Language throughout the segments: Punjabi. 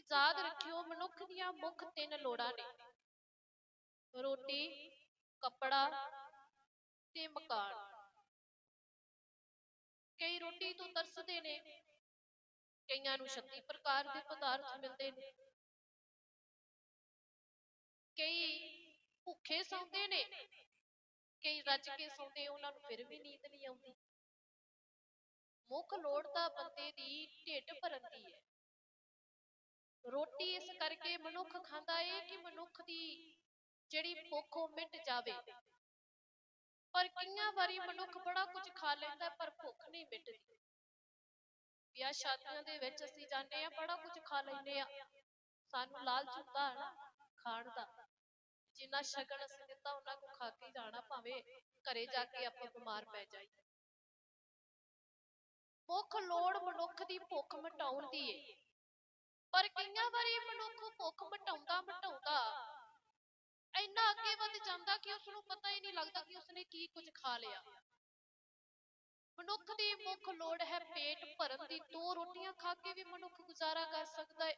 ਤੇ ਯਾਦ ਰੱਖਿਓ, ਮਨੁੱਖ ਦੀਆਂ ਮੁੱਖ ਤਿੰਨ ਲੋੜਾਂ ਨੇ। ਰੋਟੀ, ਕੱਪੜਾ ਤੇ ਮਕਾਨ। ਕਈ ਰੋਟੀ ਤੋਂ ਤਰਸਦੇ ਨੇ, ਕਈਆਂ ਨੂੰ 36 ਪ੍ਰਕਾਰ ਦੇ ਪਦਾਰਥ ਮਿਲਦੇ ਨੇ। ਕਈ ਭੁੱਖੇ ਸੌਂਦੇ ਨੇ, ਕਈ ਰੱਜ ਕੇ ਸੌਂਦੇ, ਉਹਨਾਂ ਨੂੰ ਫਿਰ ਵੀ ਨੀਂਦ ਨਹੀਂ ਆਉਂਦੀ। ਮੁੱਖ ਲੋੜ ਤਾਂ ਬੰਦੇ ਦੀ ਢਿੱਡ ਭਰਨ ਦੀ ਹੈ। ਰੋਟੀ ਇਸ ਕਰਕੇ ਮਨੁੱਖ ਖਾਂਦਾ ਏ ਕਿ ਮਨੁੱਖ ਦੀ ਜਿਹੜੀ ਭੁੱਖ ਉਹ ਮਿਟ ਜਾਵੇ। ਪਰ ਕਈਆਂ ਵਾਰੀ ਮਨੁੱਖ ਬੜਾ ਕੁਝ ਖਾ ਲੈਂਦਾ ਪਰ ਭੁੱਖ ਨਹੀਂ ਮਿਟਦੀ। ਵਿਆਹ ਸ਼ਾਦੀਆਂ ਦੇ ਵਿੱਚ ਅਸੀਂ ਜਾਂਦੇ ਆ ਬੜਾ ਕੁਝ ਖਾ ਲੈਂਦੇ ਆ ਸਾਨੂੰ ਲਾਲਚ ਹੁੰਦਾ ਹੈ ਨਾ ਖਾਣ ਦਾ। ਜਿੰਨਾ ਸ਼ਗਨ ਅਸੀਂ ਦਿੱਤਾ, ਉਹਨਾਂ ਕੋ ਖਾ ਕੇ ਜਾਣਾ ਭਾਵੇਂ ਘਰੇ ਜਾ ਕੇ ਆਪਾਂ ਬਿਮਾਰ ਪੈ ਜਾਈਏ। ਮੁੱਖ ਲੋੜ ਮਨੁੱਖ ਦੀ ਭੁੱਖ ਮਿਟਾਉਣ ਦੀ ਏ। ਪਰ ਕਈਆਂ ਵਾਰੀ ਮਨੁੱਖ ਭੁੱਖ ਮਿਟਾਉਂਦਾ ਮਿਟਾਉਂਦਾ। ਇੰਨਾ ਅੱਗੇ ਵੱਧ ਜਾਂਦਾ ਕਿ ਉਸ ਨੂੰ ਪਤਾ ਹੀ ਨਹੀਂ ਲੱਗਦਾ ਕਿ ਉਸਨੇ ਕੀ ਕੁਝ ਖਾ ਲਿਆ। ਮਨੁੱਖ ਦੀ ਮੁੱਖ ਲੋੜ ਹੈ ਪੇਟ ਭਰਨ ਦੀ। ਦੋ ਰੋਟੀਆਂ ਖਾ ਕੇ ਵੀ ਮਨੁੱਖ ਗੁਜ਼ਾਰਾ ਕਰ ਸਕਦਾ ਹੈ।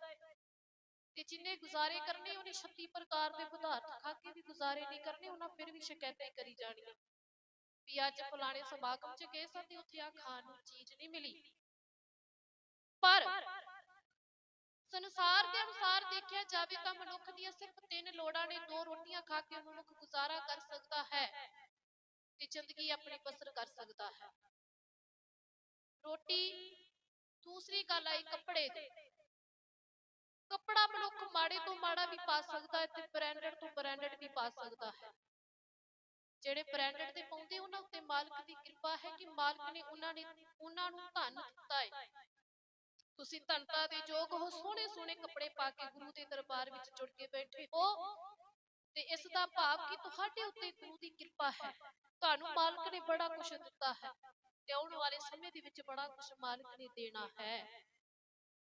ਤੇ ਜਿੰਨੇ ਗੁਜ਼ਾਰੇ ਕਰਨੇ, ਉਹਨੇ 36 ਪ੍ਰਕਾਰ ਦੇ ਪਦਾਰਥ ਖਾ ਕੇ ਵੀ ਗੁਜ਼ਾਰੇ ਨਹੀਂ ਕਰਨੇ, ਉਹਨਾਂ ਫਿਰ ਵੀ ਸ਼ਿਕਾਇਤਾਂ ਹੀ ਕਰੀ ਜਾਣੀਆਂ। ਵੀ ਅੱਜ ਫਲਾਣੇ ਸਮਾਗਮ 'ਚ ਗਏ ਸਾਂ ਤੇ ਉੱਥੇ ਆ ਖਾਣ ਨੂੰ ਚੀਜ਼ ਨਹੀਂ ਮਿਲੀ। ਪਰ ਸੰਸਾਰ ਦੇ ਅਨੁਸਾਰ ਦੇਖਿਆ ਜਾਵੇ ਤਾਂ ਮਨੁੱਖ ਦੀਆਂ ਸਿਰਫ ਤਿੰਨ ਲੋੜਾਂ ਨੇ, ਦੋ ਰੋਟੀਆਂ ਖਾ ਕੇ ਮਨੁੱਖ ਗੁਜ਼ਾਰਾ ਕਰ ਸਕਦਾ ਹੈ ਤੇ ਜ਼ਿੰਦਗੀ ਆਪਣੀ ਬਸਰ ਕਰ ਸਕਦਾ ਹੈ। ਰੋਟੀ, ਦੂਸਰੀ ਗੱਲ ਆਈ ਕੱਪੜੇ ਦੀ। ਕੱਪੜਾ ਮਨੁੱਖ ਮਾੜੇ ਤੋਂ ਮਾੜਾ ਵੀ ਪਾ ਸਕਦਾ ਹੈ ਤੇ ਬ੍ਰਾਂਡਡ ਤੋਂ ਬ੍ਰਾਂਡਡ ਵੀ ਪਾ ਸਕਦਾ ਹੈ। ਜਿਹੜੇ ਬ੍ਰਾਂਡਡ ਦੇ ਪਾਉਂਦੇ ਉਹਨਾਂ ਉੱਤੇ ਮਾਲਕ ਦੀ ਕਿਰਪਾ ਹੈ ਕਿ ਮਾਲਕ ਨੇ ਉਹਨਾਂ ਨੇ, ਉਹਨਾਂ ਨੂੰ ਧਨ ਦਿੱਤਾ ਹੈ। ਤੁਸੀਂ ਧਨਤਾ ਦੇ ਯੋਗ ਹੋ ਸੋਹਣੇ ਸੋਹਣੇ ਕੱਪੜੇ ਪਾ ਕੇ ਗੁਰੂ ਦੇ ਦਰਬਾਰ ਵਿੱਚ ਜੁੜ ਕੇ ਬੈਠੇ ਹੋ। ਤੇ ਇਸ ਦਾ ਭਾਵ ਕਿ ਤੁਹਾਡੇ ਉੱਤੇ ਗੁਰੂ ਦੀ ਕਿਰਪਾ ਹੈ। ਤੁਹਾਨੂੰ ਮਾਲਕ ਨੇ ਬੜਾ ਕੁਝ ਦਿੱਤਾ ਹੈ ਤੇ ਆਉਣ ਵਾਲੇ ਸਮੇਂ ਦੇ ਵਿੱਚ ਬੜਾ ਕੁਝ ਮਾਲਕ ਨੇ ਦੇਣਾ ਹੈ।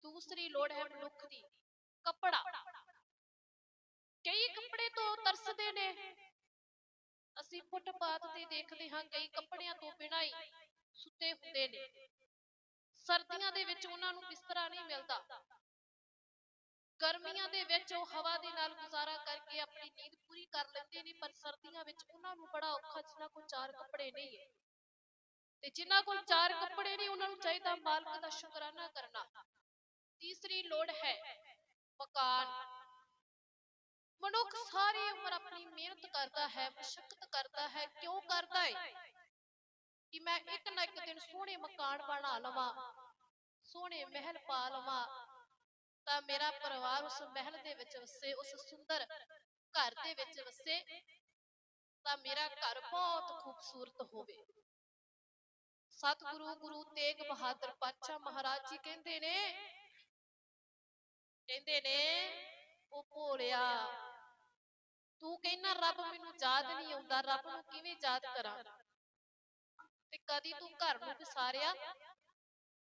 ਦੂਸਰੀ ਲੋੜ ਹੈ ਮਨੁੱਖ ਦੀ, ਕੱਪੜਾ। ਕਈ ਕੱਪੜੇ ਤੋਂ ਤਰਸਦੇ ਨੇ। ਅਸੀਂ ਫੁੱਟਪਾਥ ਤੇ ਦੇਖਦੇ ਹਾਂ, ਕਈ ਕੱਪੜਿਆਂ ਤੋਂ ਬਿਨਾਂ ਹੀ ਸੁੱਤੇ ਹੁੰਦੇ ਨੇ। ਸਰਦੀਆਂ ਦੇ ਵਿੱਚ ਉਹਨਾਂ ਨੂੰ ਬਿਸਤਰਾ ਨਹੀਂ ਮਿਲਦਾ। ਗਰਮੀਆਂ ਦੇ ਵਿੱਚ ਉਹ ਹਵਾ ਦੇ ਨਾਲ ਗੁਜ਼ਾਰਾ ਕਰਕੇ ਆਪਣੀ ਨੀਂਦ ਪੂਰੀ ਕਰ ਲੈਂਦੇ ਨੇ, ਪਰ ਸਰਦੀਆਂ ਵਿੱਚ ਉਹਨਾਂ ਨੂੰ ਬੜਾ ਔਖਾ, ਜਿਨ੍ਹਾਂ ਕੋਲ ਚਾਰ ਕੱਪੜੇ ਨਹੀਂ ਹੈ। ਤੇ ਜਿਨ੍ਹਾਂ ਕੋਲ ਚਾਰ ਕੱਪੜੇ ਨੇ ਉਹਨਾਂ ਨੂੰ ਚਾਹੀਦਾ ਮਾਲਕ ਦਾ ਸ਼ੁਕਰਾਨਾ ਕਰਨਾ। ਤੀਸਰੀ ਲੋੜ ਹੈ ਮਕਾਨ। ਮਨੁੱਖ ਸਾਰੀ ਉਮਰ ਆਪਣੀ ਮਿਹਨਤ ਕਰਦਾ ਹੈ, ਮਸ਼ੱਕਤ ਕਰਦਾ ਹੈ, ਕਿਉਂ ਕਰਦਾ ਹੈ? ਕਿ ਮੈਂ ਇੱਕ ਨਾ ਇੱਕ ਦਿਨ ਸੋਹਣੇ ਮਕਾਨ ਬਣਾ ਲਵਾਂ, ਸੋਹਣੇ ਮਹਿਲ ਪਾ ਲਵਾਂ, ਤਾਂ ਮੇਰਾ ਪਰਿਵਾਰ ਉਸ ਮਹਿਲ ਦੇ ਵਿੱਚ ਵਸੇ, ਉਸ ਸੁੰਦਰ ਘਰ ਦੇ ਵਿੱਚ ਵਸੇ, ਤਾਂ ਮੇਰਾ ਘਰ ਬਹੁਤ ਖੂਬਸੂਰਤ ਹੋਵੇ। ਸਤਿਗੁਰੂ ਗੁਰੂ ਤੇਗ ਬਹਾਦਰ ਪਾਤਸ਼ਾਹ ਮਹਾਰਾਜ ਜੀ ਕਹਿੰਦੇ ਨੇ ਕਹਿੰਦੇ ਨੇ, ਉਹ ਭੋਲਿਆ, ਤੂੰ ਕਹਿੰਦਾ ਰੱਬ ਮੈਨੂੰ ਯਾਦ ਨਹੀਂ ਆਉਂਦਾ, ਰੱਬ ਨੂੰ ਕਿਵੇਂ ਯਾਦ ਕਰਾਂ? ਤੇ ਕਦੀ ਤੂੰ ਘਰ ਨੂੰ ਵਿਸਾਰਿਆ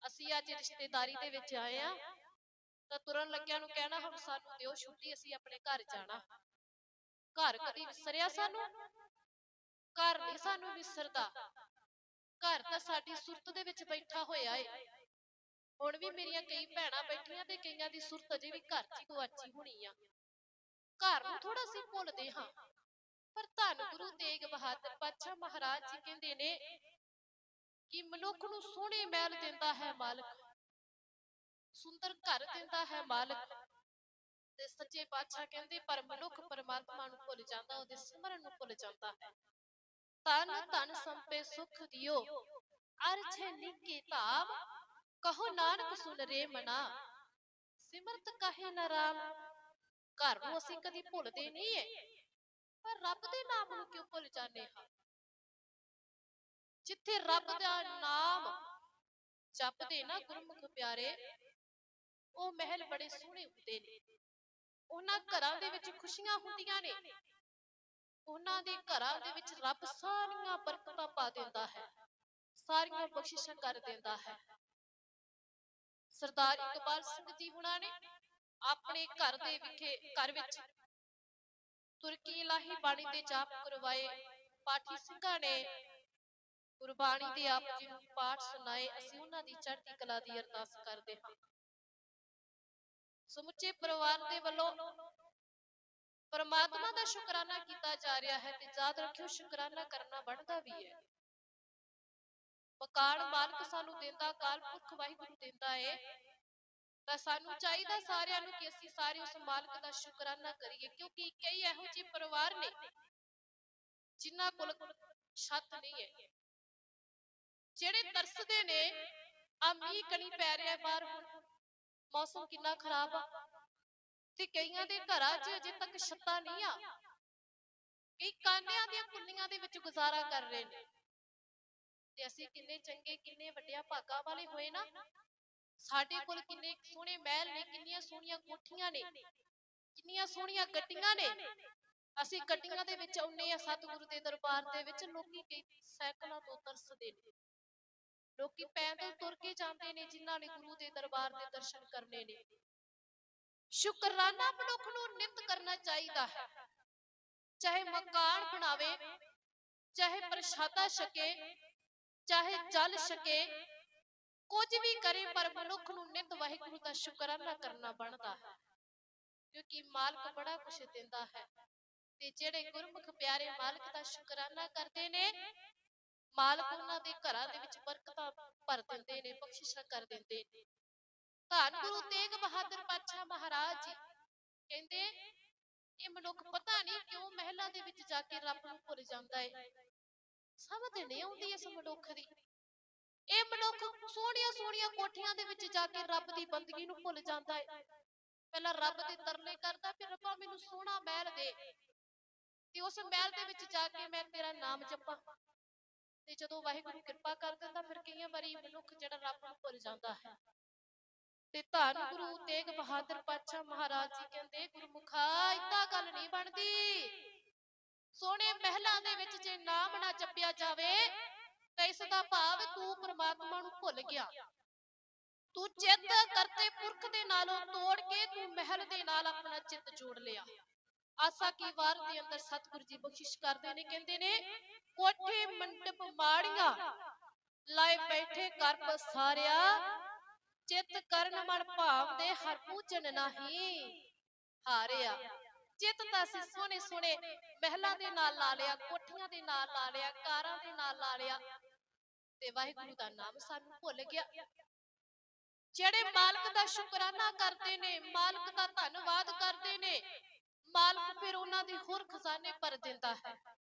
ਅਸੀਂ ਅੱਜ ਰਿਸ਼ਤੇਦਾਰੀ ਦੇ ਵਿੱਚ ਆਏ ਆ ਤਾਂ ਤੁਰਨ ਲੱਗਿਆਂ ਨੂੰ ਕਹਿਣਾ ਹੁਣ ਸਾਨੂੰ ਦਿਓ ਛੁੱਟੀ ਅਸੀਂ ਆਪਣੇ ਘਰ ਜਾਣਾ। ਘਰ ਕਦੀ ਵਿਸਰਿਆ ਸਾਨੂੰ? ਘਰ ਨਹੀਂ ਸਾਨੂੰ ਵਿਸਰਦਾ। ਘਰ ਤਾਂ ਸਾਡੀ ਸੁਰਤ ਦੇ ਵਿੱਚ ਬੈਠਾ ਹੋਇਆ ਏ। ਹੁਣ ਵੀ ਮੇਰੀਆਂ ਕਈ ਭੈਣਾਂ ਬੈਠੀਆਂ ਤੇ ਕਈਆਂ ਦੀ ਸੁਰਤ ਅਜੇ ਵੀ ਘਰ 'ਚ ਹੀ ਗੁਆਚੀ ਹੋਣੀ ਆ। ਘਰ ਨੂੰ ਥੋੜਾ ਅਸੀਂ ਭੁੱਲਦੇ ਹਾਂ। ਪਰ ਧੰਨ ਗੁਰੂ ਤੇਗ ਬਹਾਦਰ ਪਾਤਸ਼ਾਹ ਮਹਾਰਾਜ ਜੀ ਕਹਿੰਦੇ ਨੇ ਕਿ ਮਨੁੱਖ ਨੂੰ ਸੋਹਣੇ ਮਹਿਲ ਦਿੰਦਾ ਹੈ ਮਾਲਕ। ਸੁੰਦਰ ਘਰ ਦਿੰਦਾ ਹੈ ਮਾਲਕ। ਤੇ ਸੱਚੇ ਪਾਤਸ਼ਾਹ ਕਹਿੰਦੇ, ਪਰ ਮਨੁੱਖ ਪਰਮਾਤਮਾ ਨੂੰ ਭੁੱਲ ਜਾਂਦਾ, ਉਹਦੇ ਸਿਮਰਨ ਨੂੰ ਭੁੱਲ ਜਾਂਦਾ ਹੈ। ਤਨ ਤਨ ਸੰਪੇ ਸੁਖ ਦਿਓ ਅਰਛੇ ਨਿੱਕੇ ਧਾਮ ਕਹੋ ਨਾਨਕ ਸੁਨ ਰੇ ਮਨਾ। ਸਿਮਰਤ ਕਹੇ ਨ ਰਾਮ, ਘਰ ਨੂੰ ਅਸੀਂ ਕਦੀ ਭੁੱਲਦੇ ਨਹੀਂ ਏ। ਪਰ ਰੱਬ ਦੇ ਨਾਮ ਨੂੰ ਕਿਉਂ ਭੁੱਲ ਜਾਂਦੇ ਹਾਂ? ਜਿੱਥੇ ਰੱਬ ਦਾ ਨਾਮ ਜਪਦੇ ਨਾ ਗੁਰਮੁਖ ਪਿਆਰੇ, ਉਹ ਮਹਿਲ ਬੜੇ ਸੋਹਣੇ ਹੁੰਦੇ ਨੇ। ਉਹਨਾਂ ਘਰਾਂ ਦੇ ਵਿੱਚ ਖੁਸ਼ੀਆਂ ਹੁੰਦੀਆਂ ਨੇ। ਉਹਨਾਂ ਦੇ ਘਰਾਂ ਦੇ ਵਿੱਚ ਰੱਬ ਸਾਰੀਆਂ ਬਰਕਤਾਂ ਪਾ ਦਿੰਦਾ ਹੈ, ਸਾਰੀਆਂ ਬਖਸ਼ਿਸ਼ਾਂ ਕਰ ਦਿੰਦਾ ਹੈ। ਸਰਦਾਰ ਇਕਬਾਲ ਸਿੰਘ ਜੀ ਹੁਣਾਂ ਨੇ ਆਪਣੇ ਘਰ ਦੇ ਵਿਖੇ, ਘਰ ਵਿੱਚ ਤੁਰਕੀ ਇਲਾਹੀ ਬਾਣੀ ਦੇ ਜਾਪ ਕਰਵਾਏ। ਪਾਠੀ ਸਿੰਘਾਂ ਨੇ ਗੁਰਬਾਣੀ ਦੇ ਆਪ ਜੀ ਨੂੰ ਪਾਠ ਸੁਣਾਏ, ਅਸੀਂ ਉਹਨਾਂ ਦੀ ਚੜ੍ਹਦੀ ਕਲਾ ਦੀ ਅਰਦਾਸ ਕਰਦੇ ਹਾਂ। ਸਮੁੱਚੇ ਪਰਿਵਾਰ ਦੇ ਵੱਲੋਂ ਪਰਮਾਤਮਾ ਦਾ ਸ਼ੁਕਰਾਨਾ ਕੀਤਾ ਜਾ ਰਿਹਾ ਹੈ ਤੇ ਯਾਦ ਰੱਖਿਓ, ਸ਼ੁਕਰਾਨਾ ਕਰਨਾ ਬਣਦਾ ਵੀ ਹੈ। ਮਕਾਨ ਮਾਲਕ ਸਾਨੂੰ ਦਿੰਦਾ, ਕਾਲ ਪੁਰਖ ਵਾਹਿਗੁਰੂ ਦਿੰਦਾ ਏ, ਤਾਂ ਸਾਨੂੰ ਚਾਹੀਦਾ ਸਾਰਿਆਂ ਨੂੰ ਕਿ ਅਸੀਂ ਸਾਰੇ ਉਸ ਮਾਲਕ ਦਾ ਸ਼ੁਕਰਾਨਾ ਕਰੀਏ, ਕਿਉਂਕਿ ਕਈ ਇਹੋ ਜਿਹੇ ਪਰਿਵਾਰ ਨੇ ਜਿਨ੍ਹਾਂ ਕੋਲ ਛੱਤ ਨਹੀਂ ਹੈ ਜਿਹੜੇ ਤਰਸਦੇ ਨੇ ਆ ਮੀਂਹ ਕਣੀ ਪੈ ਰਿਹਾ ਬਾਹਰ ਹੁਣ। ਮੌਸਮ ਕਿੰਨਾ ਖਰਾਬ ਆ। ਤੇ ਕਈਆਂ ਦੇ ਘਰਾਂ 'ਚ ਅਜੇ ਤੱਕ ਛੱਤਾਂ ਨਹੀਂ ਆ। ਕਈ ਕਾਨਿਆਂ ਦੀਆਂ ਕੁੱਲੀਆਂ ਦੇ ਵਿੱਚ ਗੁਜ਼ਾਰਾ ਕਰ ਰਹੇ ਨੇ। ਤੇ ਅਸੀਂ ਕਿੰਨੇ ਚੰਗੇ, ਕਿੰਨੇ ਵੱਡਿਆਂ ਭਾਗਾਂ ਵਾਲੇ ਹੋਏ ਨਾ। ਸਾਡੇ ਕੋਲ ਕਿੰਨੇ ਸੋਹਣੇ ਮਹਿਲ ਨੇ, ਕਿੰਨੀਆਂ ਸੋਹਣੀਆਂ ਕੋਠੀਆਂ ਨੇ, ਕਿੰਨੀਆਂ ਸੋਹਣੀਆਂ ਗੱਡੀਆਂ ਨੇ। ਅਸੀਂ ਗੱਡੀਆਂ ਦੇ ਵਿੱਚ ਆਉਨੇ ਆ ਸਤਿਗੁਰੂ ਦੇ ਦਰਬਾਰ ਦੇ ਵਿੱਚ। ਲੋਕੀ ਕਈ ਸਾਈਕਲਾਂ ਤੋਂ ਤਰਸਦੇ ਨੇ। ਲੋਕੀ ਪੈਦਲ ਤੁਰ ਕੇ ਜਾਂਦੇ ਨੇ ਜਿਨ੍ਹਾਂ ਨੇ ਗੁਰੂ ਦੇ ਦਰਬਾਰ ਦੇ ਦਰਸ਼ਨ ਕਰਨੇ ਨੇ ਸ਼ੁਕਰਾਨਾ ਮਨੁੱਖ ਨੂੰ ਨਿਤ ਕਰਨਾ ਚਾਹੀਦਾ ਹੈ ਚਾਹੇ ਮਕਾਨ ਬਣਾਵੇ ਚਾਹੇ ਪ੍ਰਸ਼ਾਦਾ ਛਕੇ ਚਾਹੇ ਜਲ ਛਕੇ ਕੁਝ ਵੀ ਕਰੇ ਪਰ ਮਨੁੱਖ ਨੂੰ ਨਿਤ ਵਾਹਿਗੁਰੂ ਦਾ ਸ਼ੁਕਰਾਨਾ ਕਰਨਾ ਬਣਦਾ ਹੈ ਕਿਉਂਕਿ ਮਾਲਕ ਬੜਾ ਕੁਛ ਦਿੰਦਾ ਹੈ ਤੇ ਜਿਹੜੇ ਗੁਰਮੁਖ ਪਿਆਰੇ ਮਾਲਕ ਦਾ ਸ਼ੁਕਰਾਨਾ ਕਰਦੇ ਨੇ ਮਾਲਕ ਉਹਨਾਂ ਦੇ ਘਰਾਂ ਦੇ ਵਿੱਚ ਬਰਕਤਾਂ ਭਰ ਦਿੰਦੇ ਨੇ, ਬਖਸ਼ਿਸ਼ਾਂ ਕਰ ਦਿੰਦੇ ਨੇ। ਧੰਨ ਗੁਰੂ ਤੇਗ ਬਹਾਦਰ ਪਾਤਸ਼ਾਹ ਮਹਾਰਾਜ ਜੀ। ਕਹਿੰਦੇ, ਇਹ ਮਨੁੱਖ ਪਤਾ ਨਹੀਂ ਕਿਉਂ ਮਹਿਲਾਂ ਦੇ ਵਿੱਚ ਜਾ ਕੇ ਰੱਬ ਨੂੰ ਭੁੱਲ ਜਾਂਦਾ ਹੈ ਸਮਝ ਨਹੀਂ ਆਉਂਦੀ ਇਸ ਮਨੁੱਖ ਦੀ। ਇਹ ਮਨੁੱਖ ਸੋਹਣੀਆਂ ਸੋਹਣੀਆਂ ਕੋਠੀਆਂ ਦੇ ਵਿੱਚ ਜਾ ਕੇ ਰੱਬ ਦੀ ਬੰਦਗੀ ਨੂੰ ਭੁੱਲ ਜਾਂਦਾ ਹੈ ਪਹਿਲਾਂ ਰੱਬ ਦੇ ਤਰਲੇ ਕਰਦਾ, ਫਿਰ ਰੱਬਾ ਮੈਨੂੰ ਸੋਹਣਾ ਮਹਿਲ ਦੇ। ਤੇ ਉਸ ਮਹਿਲ ਦੇ ਵਿੱਚ ਜਾ ਕੇ ਮੈਂ ਤੇਰਾ ਨਾਮ ਜਪਾਂ। ਜਦੋਂ ਵਾਹਿਗੁਰੂ ਕਿਰਪਾ ਕਰ ਦਿੰਦਾ, ਫਿਰ ਕਈਆਂ ਵਾਰੀ ਮਨੁੱਖ ਜਿਹੜਾ ਰੱਬ ਨੂੰ ਭੁੱਲ ਜਾਂਦਾ ਹੈ। ਤੇ ਧੰਨ ਗੁਰੂ ਤੇਗ ਬਹਾਦਰ ਪਾਤਸ਼ਾਹ ਮਹਾਰਾਜ ਜੀ ਕਹਿੰਦੇ, ਗੁਰਮੁਖਾ, ਏਦਾਂ ਗੱਲ ਨਹੀਂ ਬਣਦੀ। ਸੋਹਣੇ ਮਹਿਲਾਂ ਦੇ ਵਿੱਚ ਜੇ ਨਾਮ ਨਾ ਜਪਿਆ ਜਾਵੇ, ਤਾਂ ਇਸ ਦਾ ਭਾਵ ਤੂੰ ਪ੍ਰਮਾਤਮਾ ਨੂੰ ਭੁੱਲ ਗਿਆ। ਤੂੰ ਚਿੱਤ ਕਰਤੇ ਪੁਰਖ ਦੇ ਨਾਲੋਂ ਤੋੜ ਕੇ ਤੂੰ ਮਹਿਲ ਦੇ ਨਾਲ ਆਪਣਾ ਚਿੱਤ ਜੋੜ ਲਿਆ। ਆਸਾ ਕੀ ਵਾਰ ਦੇ ਅੰਦਰ ਸਤਿਗੁਰੂ ਜੀ ਬਖਸ਼ਿਸ਼ ਕਰਦੇ ਨੇ, ਕਹਿੰਦੇ ਨੇ, ਕੋਠੇ ਮੰਡਪ ਬੈਠੇ ਕਰ ਪਸਾਰਿਆ ਚਿੱਤ ਕਰਨ ਮਨ ਭਾਵ ਦੇ ਹਰ ਪੂਜਨ ਨਹੀਂ। ਹਾਰਿਆ। ਚਿੱਤ ਤਾਂ ਅਸੀਂ ਸੋਹਣੇ ਸੋਹਣੇ ਮਹਿਲਾਂ ਦੇ ਨਾਲ ਲਾ ਲਿਆ, ਕੋਠੀਆਂ ਦੇ ਨਾਲ ਲਾ ਲਿਆ, ਕਾਰਾਂ ਦੇ ਨਾਲ ਲਾ ਲਿਆ। ਤੇ ਵਾਹਿਗੁਰੂ ਦਾ ਨਾਮ ਸਾਨੂੰ ਭੁੱਲ ਗਿਆ। ਜਿਹੜੇ ਮਾਲਕ ਦਾ ਸ਼ੁਕਰਾਨਾ ਕਰਦੇ ਨੇ, ਮਾਲਕ ਦਾ ਧੰਨਵਾਦ ਕਰਦੇ ਨੇ, ਮਾਲਕ ਫਿਰ ਉਹਨਾਂ ਦੇ ਹੋਰ ਖਜ਼ਾਨੇ ਭਰ ਦਿੰਦਾ ਹੈ।